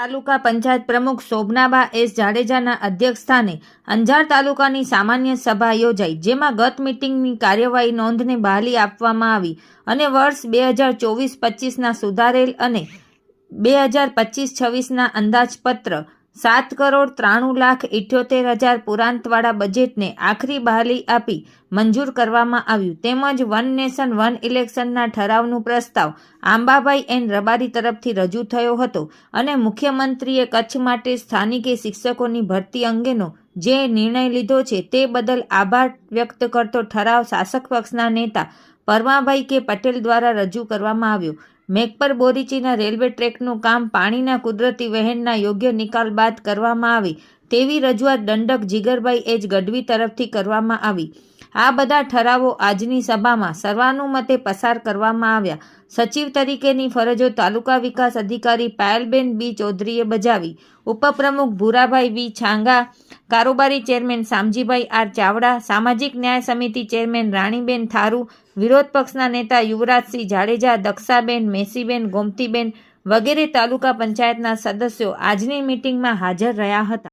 તાલુકા પંચાયત પ્રમુખ શોભનાબા એસ જાડેજાના અધ્યક્ષસ્થાને અંજાર તાલુકાની સામાન્ય સભા યોજાઈ, જેમાં ગત મિટિંગની કાર્યવાહી નોંધને બહાલી આપવામાં આવી અને વર્ષ બે હજાર ચોવીસ પચીસના સુધારેલ અને બે હજાર પચીસ છવ્વીસના અંદાજપત્ર સાત કરોડ ત્રાણું લાખ ઇઠ્યોતેર હજાર પુરાંતવાળા બજેટને આખરી બહાલી આપી મંજૂર કરવામાં આવ્યું. તેમજ વન નેશન, વન ઇલેક્શનના ઠરાવનું પ્રસ્તાવ આંબાભાઈ એન રબારી તરફથી રજૂ થયો હતો અને મુખ્યમંત્રીએ કચ્છ માટે સ્થાનિકે શિક્ષકોની ભરતી અંગેનો જે નિર્ણય લીધો છે તે બદલ આભાર વ્યક્ત કરતો ઠરાવ શાસક પક્ષના નેતા પરમાભાઈ કે પટેલ દ્વારા રજૂ કરવામાં આવ્યો. મેઘપર બોરીચીના રેલવે ટ્રેકનું કામ પાણીના કુદરતી વહેણના યોગ્ય નિકાલ બાદ કરવામાં આવે, તેવી રજૂઆત દંડક જીગરભાઈ એચ ગઢવી તરફથી કરવામાં આવી. આ બધા ઠરાવો આજની સભામાં સર્વાનુમતે પસાર કરવામાં આવ્યા. સચિવ તરીકેની ફરજો તાલુકા વિકાસ અધિકારી પાયલબેન બી ચૌધરીએ બજાવી. ઉપપ્રમુખ ભૂરાભાઈ વી છાંગા, કારોબારી ચેરમેન શામજીભાઈ આર ચાવડા, સામાજિક ન્યાય સમિતિ ચેરમેન રાણીબેન થારુ, વિરોધ પક્ષના નેતા યુવરાજસિંહ જાડેજા, દક્ષાબેન, મેસીબેન, ગોમતીબેન વગેરે તાલુકા પંચાયતના સદસ્યો આજની મિટિંગમાં હાજર રહ્યા હતા.